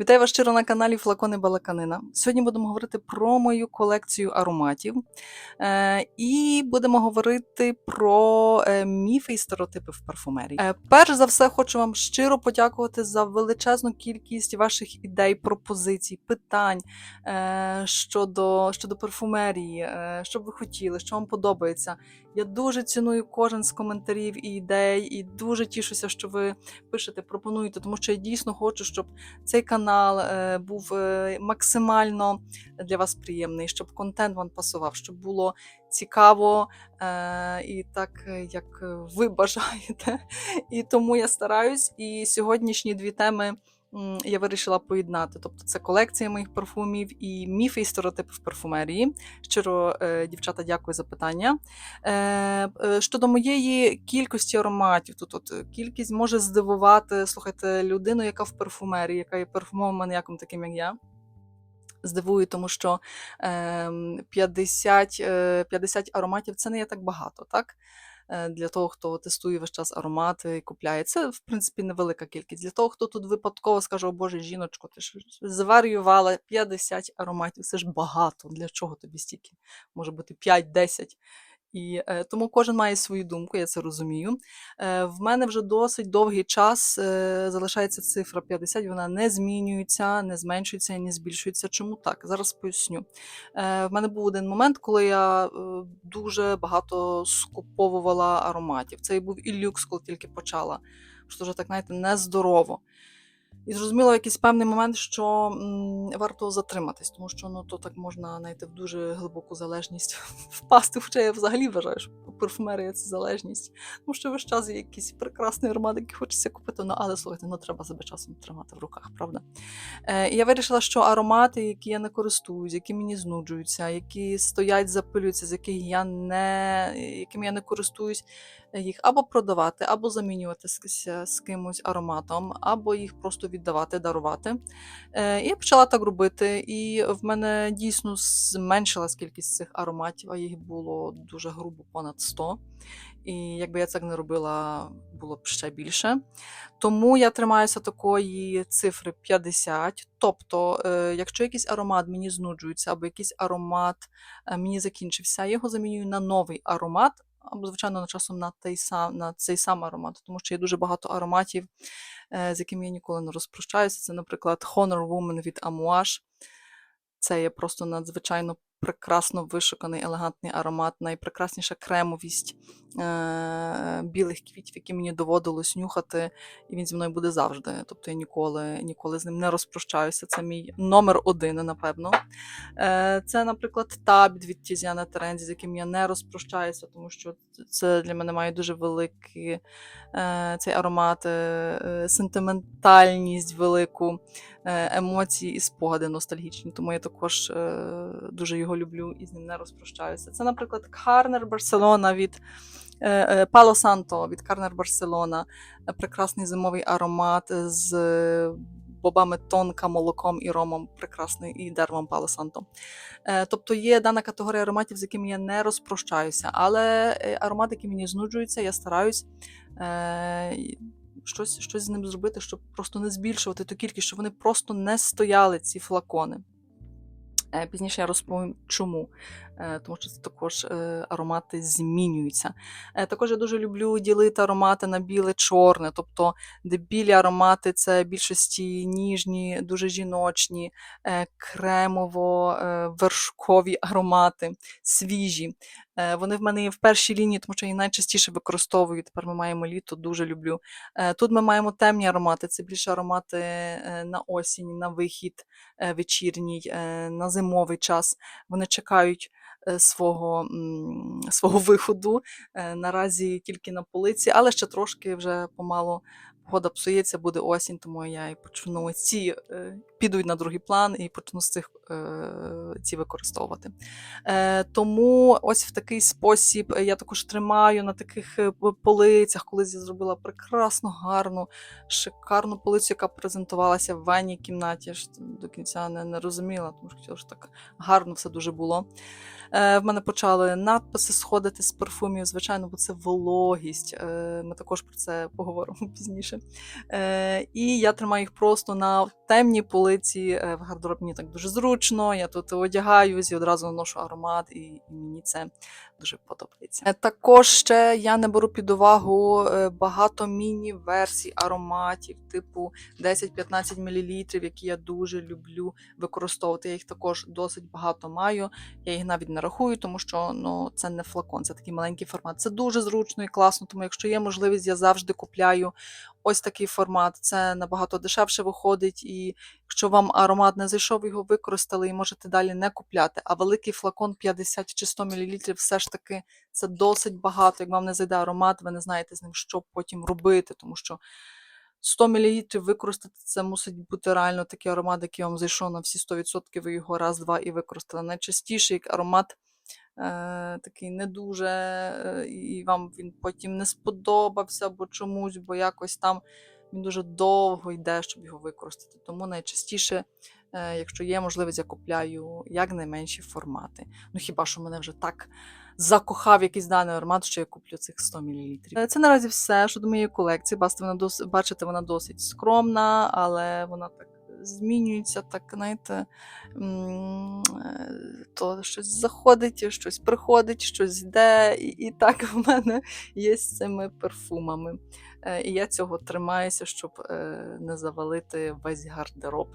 Вітаю вас щиро на каналі Флакони Балаканина. Сьогодні будемо говорити про мою колекцію ароматів е, і будемо говорити про е, міфи і стереотипи в парфумерії. Е, перш за все, хочу вам щиро подякувати за величезну кількість ваших ідей, пропозицій, питань щодо, щодо парфумерії, що б ви хотіли, що вам подобається. Я дуже ціную кожен з коментарів і ідей, і дуже тішуся, що ви пишете, пропонуєте, тому що я дійсно хочу, щоб цей канал е, був е, максимально для вас приємний, щоб контент вам пасував, щоб було цікаво е, і так, як ви бажаєте. І тому я стараюсь. І сьогоднішні дві теми. Я вирішила поєднати. Тобто це колекція моїх парфумів і міфи і стереотипи в парфумерії. Щиро, е, дівчата, дякую за питання. Е, е, Щодо моєї кількості ароматів, тут от кількість може здивувати, слухайте, людину, яка в парфумерії, яка є парфумовим маніяком, таким як я. Здивую, тому що ем, 50, е, 50 ароматів це не є так багато, так? Е, Для того, хто тестує весь час аромати і купляє. Це, в принципі, невелика кількість. Для того, хто тут випадково скаже, о Боже, жіночко, ти ж зварювала 50 ароматів. Це ж багато. Для чого тобі стільки? Може бути 5-10. І е, тому кожен має свою думку, я це розумію. Е, в мене вже досить довгий час е, залишається цифра 50, вона не змінюється, не зменшується і не збільшується. Чому так? Зараз поясню. Е, в мене був один момент, коли я е, дуже багато скуповувала ароматів. Це був і люкс, коли тільки почала. Що вже так, знаєте, нездорово. І зрозуміло, якийсь певний момент, що м, варто затриматись, тому що ну, то так можна знайти в дуже глибоку залежність впасти. Хоча я взагалі вважаю, що парфумерія це залежність. Тому що весь час є якийсь прекрасний аромат, який хочеться купити. Ну, але слухайте, ну треба себе часом тримати в руках, правда? Е, я вирішила, що аромати, які я не користуюсь, які мені знуджуються, які стоять, запилюються, з яких я не, якими я не користуюсь, е, їх або продавати, або замінювати з, з кимось ароматом, або їх просто віддавати, дарувати. Е, і я почала так робити, і в мене дійсно зменшилась кількість цих ароматів, а їх було дуже грубо понад 100. І якби я так не робила, було б ще більше. Тому я тримаюся такої цифри 50. Тобто, е, якщо якийсь аромат мені знуджується, або якийсь аромат е, мені закінчився, я його замінюю на новий аромат, або, звичайно, на часом на, той сам, на цей сам аромат, тому що є дуже багато ароматів, е, з якими я ніколи не розпрощаюся. Це, наприклад, Honor Woman від Amouage. Це є просто надзвичайно прекрасно вишуканий, елегантний аромат, найпрекрасніша кремовість е- білих квітів, які мені доводилось нюхати, і він зі мною буде завжди. Тобто я ніколи, ніколи з ним не розпрощаюся. Це мій номер один, напевно. Е- це, наприклад, таб від Тізіана Терензі, з яким я не розпрощаюся, тому що це для мене має дуже великий е- цей аромат, е- сентиментальність велику, е- емоції і спогади ностальгічні. Тому я також е- дуже його люблю і з ним не розпрощаюся. Це, наприклад, Карнер Барселона від е, е, Пало Санто від Карнер Барселона, прекрасний зимовий аромат з бобами тонка, молоком і ромом, прекрасний і деревом Пало Санто. Е, Тобто є дана категорія ароматів, з якими я не розпрощаюся, але аромати, які мені знуджуються, я стараюсь. Щось, щось з ним зробити, щоб просто не збільшувати ту кількість, щоб вони просто не стояли, ці флакони. Е, Пізніше я розповім, чому. Е, Тому що це також е, аромати змінюються. Також я дуже люблю ділити аромати на біле, чорне. Тобто, де білі аромати це більшості ніжні, дуже жіночні, кремово-вершкові аромати, свіжі. Е, Вони в мене є в першій лінії, тому що я їх найчастіше використовую. Тепер ми маємо літо, дуже люблю. Е, Тут ми маємо темні аромати, це більше аромати е, на осінь, на вихід вечірній, на зимовий час. Вони чекають свого, свого виходу. Наразі тільки на полиці, але ще трошки вже помалу погода псується, буде осінь, тому я і почну ці підуть на другий план і почну з цих е, ці використовувати. Е, Тому ось в такий спосіб я також тримаю на таких е, полицях, колись я зробила прекрасну, гарну, шикарну полицю, яка презентувалася в ванній кімнаті. Я ж до кінця не, не розуміла, тому що щоб так гарно все дуже було. Е, В мене почали надписи сходити з парфумів, звичайно, бо це вологість. Е, Ми також про це поговоримо пізніше. Е, І я тримаю їх просто на темній полиці. Полиці е, в гардероб мені так дуже зручно. Я тут одягаюсь і одразу наношу аромат, і, мені це дуже подобається. Е, Також ще я не беру під увагу е, багато міні-версій ароматів, типу 10-15 мл, які я дуже люблю використовувати. Я їх також досить багато маю. Я їх навіть не рахую, тому що ну, це не флакон, це такий маленький формат. Це дуже зручно і класно, тому якщо є можливість, я завжди купляю ось такий формат. Це набагато дешевше виходить, і якщо вам аромат не зайшов, його використали і можете далі не купляти. А великий флакон 50 чи 100 мл все ж таки це досить багато. Як вам не зайде аромат, ви не знаєте з ним, що потім робити, тому що 100 мл використати це мусить бути реально такий аромат, який вам зайшов на всі 100%, ви його раз-два і використали. Найчастіше як аромат такий не дуже, е, і вам він потім не сподобався, бо чомусь, бо якось там він дуже довго йде, щоб його використати. Тому найчастіше, е, якщо є можливість, я купляю якнайменші формати. Ну хіба що мене вже так закохав якийсь даний аромат, що я куплю цих 100 мл. Це наразі все, що до моєї колекції. Бачите, вона дос... бачите, вона досить скромна, але вона так змінюється, так, знаєте, е, то щось заходить, щось приходить, щось йде. І, і так в мене є з цими перфумами. Е, І я цього тримаюся, щоб е, не завалити весь гардероб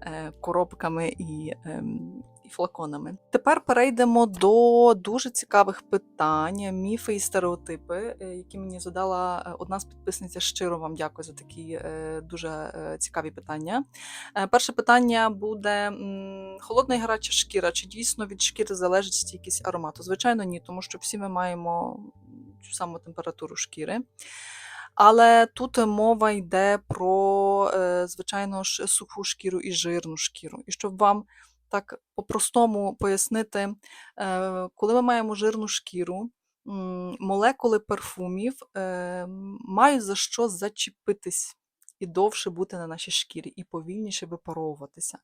е, коробками і, ем, і флаконами. Тепер перейдемо до дуже цікавих питань, міфи і стереотипи, які мені задала одна з підписниць. Щиро вам дякую за такі дуже цікаві питання. Перше питання буде: холодна і гаряча шкіра. Чи дійсно від шкіри залежить стійкість аромату? Звичайно, ні, тому що всі ми маємо саму температуру шкіри. Але тут мова йде про, е, звичайно ж, суху шкіру і жирну шкіру. І щоб вам так по-простому пояснити, е, коли ми маємо жирну шкіру, молекули парфумів е, мають за що зачепитись і довше бути на нашій шкірі, і повільніше випаровуватися.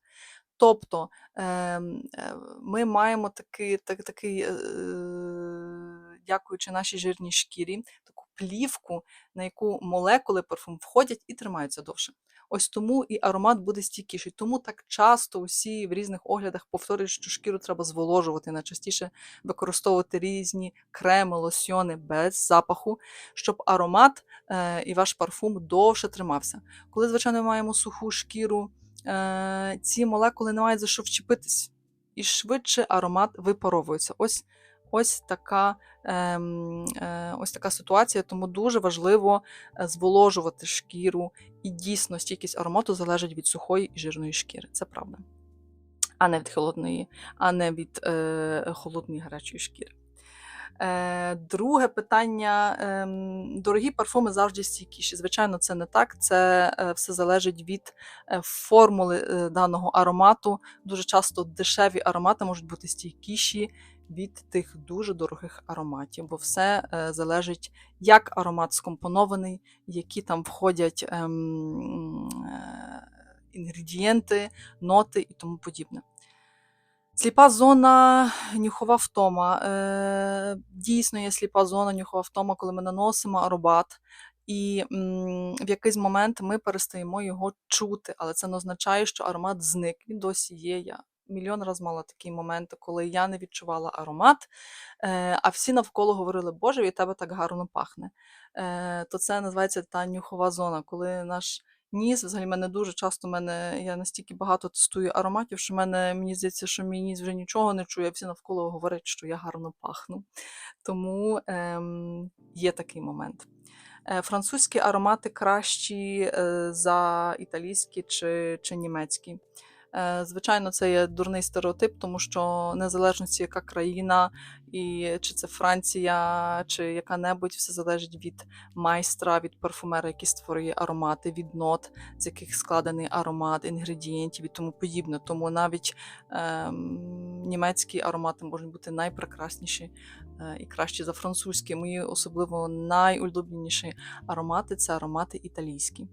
Тобто ем, ми маємо такий, так, такий дякуючи нашій жирній шкірі, таку плівку, на яку молекули парфум входять і тримаються довше. Ось тому і аромат буде стійкіший. Тому так часто усі в різних оглядах повторюють, що шкіру треба зволожувати, найчастіше використовувати різні креми, лосьйони без запаху, щоб аромат е, і ваш парфум довше тримався. Коли, звичайно, ми маємо суху шкіру, е, ці молекули не мають за що вчепитись, і швидше аромат випаровується. Ось Ось така, ем, е, ось така ситуація, тому дуже важливо е, зволожувати шкіру, і дійсно стійкість аромату залежить від сухої і жирної шкіри. Це правда. А не від холодної, а не від е, холодної гарячої шкіри. Е, друге питання: ем, дорогі парфуми завжди стійкіші. Звичайно, це не так. Це е, все залежить від е, формули е, даного аромату. Дуже часто дешеві аромати можуть бути стійкіші від тих дуже дорогих ароматів, бо все е, залежить, як аромат скомпонований, які там входять ем, е, інгредієнти, ноти і тому подібне. Сліпа зона, нюхова втома. Е, Дійсно є сліпа зона, нюхова втома, коли ми наносимо аромат, і м, в якийсь момент ми перестаємо його чути, але це не означає, що аромат зник. Він досі є. Я мільйон раз мала такі моменти, коли я не відчувала аромат, е, а всі навколо говорили, Боже, від тебе так гарно пахне. Е, То це називається та нюхова зона, коли наш ніс, взагалі мене дуже часто мене, я настільки багато тестую ароматів, що мене, мені здається, що мій ніс вже нічого не чує, всі навколо говорять, що я гарно пахну. Тому ем, є такий момент. Е, Французькі аромати кращі за італійські чи, чи німецькі. Е, Звичайно, це є дурний стереотип, тому що незалежності, яка країна, і чи це Франція, чи яка-небудь, все залежить від майстра, від парфумера, який створює аромати, від нот, з яких складений аромат, інгредієнтів і тому подібне. Тому навіть ем, німецькі аромати можуть бути найпрекрасніші е, і кращі за французькі. Мої особливо найулюбленіші аромати це аромати італійські.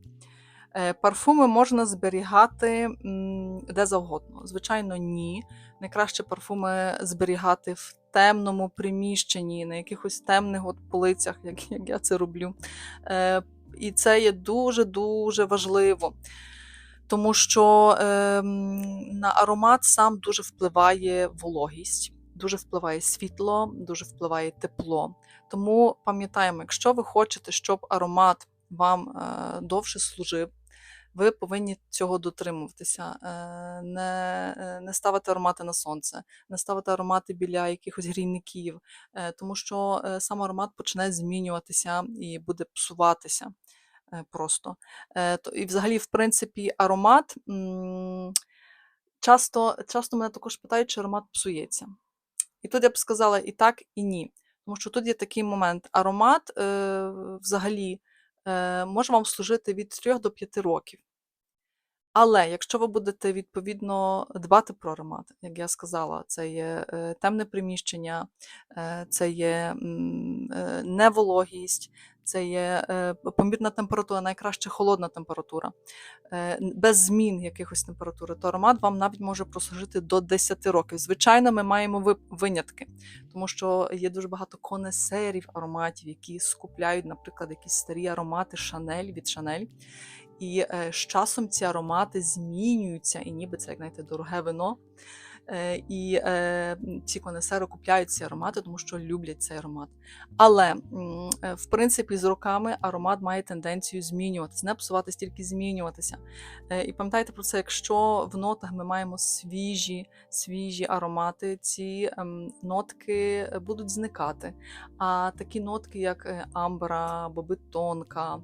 Е, Парфуми можна зберігати де завгодно. Звичайно, ні. Найкраще парфуми зберігати в темному приміщенні, на якихось темних от полицях, як, як я це роблю. Е, І це є дуже-дуже важливо. тому що ем, на аромат сам дуже впливає вологість, дуже впливає світло, дуже впливає тепло. Тому пам'ятаємо, якщо ви хочете, щоб аромат вам е, довше служив, ви повинні цього дотримуватися, е, не, е, не ставити аромати на сонце, не ставити аромати біля якихось грійників, е, тому що сам аромат почне змінюватися і буде псуватися просто. І взагалі, в принципі, аромат. Часто, часто мене також питають, чи аромат псується. І тут я б сказала і так, і ні. Тому що тут є такий момент. Аромат е, взагалі може вам служити від 3 до 5 років. Але якщо ви будете відповідно дбати про аромат, як я сказала, це є е, темне приміщення, е, це є е, невологість, це є е, помірна температура, найкраще холодна температура, е, без змін якихось температури, то аромат вам навіть може прослужити до 10 років. Звичайно, ми маємо винятки, тому що є дуже багато конесерів ароматів, які скупляють, наприклад, якісь старі аромати Шанель від Шанель. І е, з часом ці аромати змінюються, і ніби це як знаєте, дороге вино. Е, і е, ці конесери купляють ці аромати, тому що люблять цей аромат. Але е, в принципі з роками аромат має тенденцію змінюватися, не псуватися, тільки змінюватися. І пам'ятайте про це, якщо в нотах ми маємо свіжі, свіжі аромати, ці ем, нотки будуть зникати. А такі нотки, як амбра, бобитонка,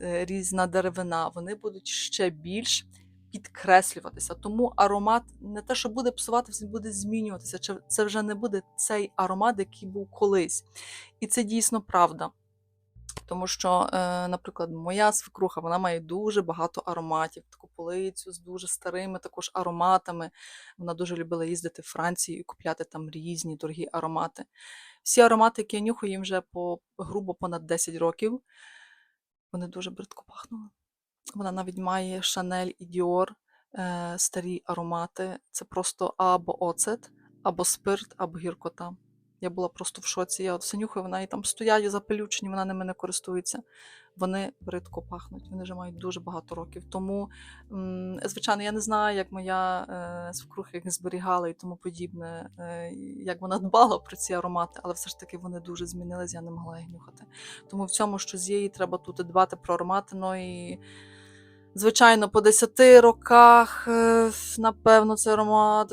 різна деревина, вони будуть ще більш підкреслюватися. Тому аромат не те, що буде псуватися, він буде змінюватися. Це вже не буде цей аромат, який був колись. І це дійсно правда. Тому що, е, наприклад, моя свекруха вона має дуже багато ароматів, таку полицю з дуже старими також ароматами. Вона дуже любила їздити в Францію і купляти там різні дорогі аромати. Всі аромати, які я нюхаю, їм вже по грубо понад 10 років. Вони дуже бридко пахнули. Вона навіть має Шанель і Діор, е, старі аромати. Це просто або оцет, або спирт, або гіркота. Я була просто в шоці. Я от все нюхаю, вона і там стоять запелючені, вона ними не користується. Вони бридко пахнуть, вони вже мають дуже багато років. Тому, звичайно, я не знаю, як моя е, свекруха їх зберігала і тому подібне, е, як вона дбала про ці аромати, але все ж таки вони дуже змінились, я не могла їх нюхати. Тому в цьому щось є, і треба тут дбати про аромати. Ну і Звичайно, по 10 роках, е, напевно, цей аромат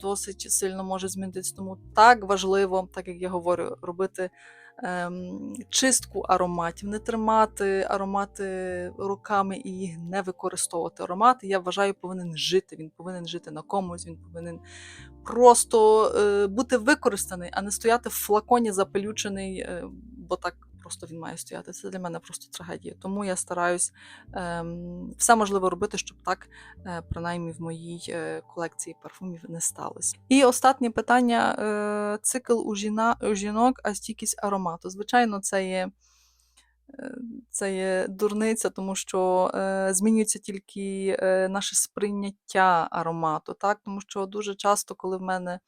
досить сильно може змінитися. Тому так важливо, так як я говорю, робити ем, чистку ароматів, не тримати аромати роками і їх не використовувати. Аромат, я вважаю, повинен жити. Він повинен жити на комусь, він повинен просто е, бути використаний, а не стояти в флаконі запелючений, е, бо так просто він має стояти. Це для мене просто трагедія. Тому я стараюсь ем, все можливе робити, щоб так, е, принаймні, в моїй е, колекції парфумів не сталося. І останнє питання: е, цикл у, жіна, у жінок, а стійкість аромату. Звичайно, це є. е, Це є дурниця, тому що е, змінюється тільки е, наше сприйняття аромату, так? Тому що дуже часто, коли в мене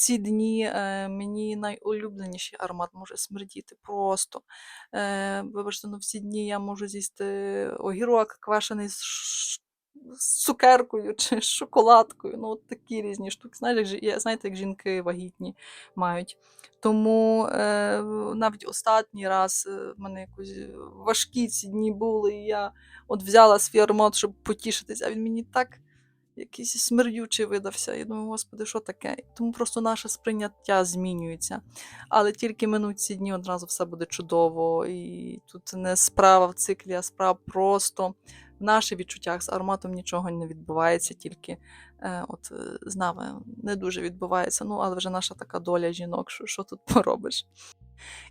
ці дні е, мені найулюбленіший аромат може смердіти просто. Е, вибачте, ну всі дні я можу з'їсти огірок квашений з, цукеркою чи з шоколадкою. Ну, от такі різні штуки. Знаєте, як, знаєте, як жінки вагітні мають. Тому е, навіть останній раз е, в мене якось важкі ці дні були, і я от взяла свій аромат, щоб потішитись, а він мені так якийсь смердючий видався. Я думаю, господи, що таке? Тому просто наше сприйняття змінюється. Але тільки минуть ці дні одразу все буде чудово. І тут не справа в циклі, а справа просто в наших відчуттях з ароматом нічого не відбувається, тільки е, от е, з нами не дуже відбувається. Ну, але вже наша така доля жінок, що, що тут поробиш.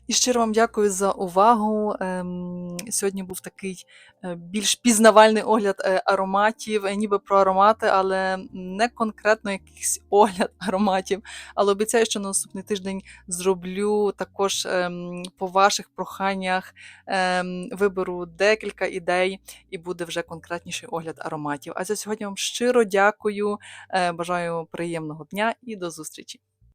І щиро вам дякую за увагу. Ем, Сьогодні був такий е, більш пізнавальний огляд е, ароматів, е, ніби про аромати, але не конкретно якийсь огляд ароматів. Але обіцяю, що на наступний тиждень зроблю також ем, по ваших проханнях ем, виберу декілька ідей і буде вже конкретніший огляд ароматів. А за сьогодні вам щиро дякую. Бажаю приємного дня і до зустрічі!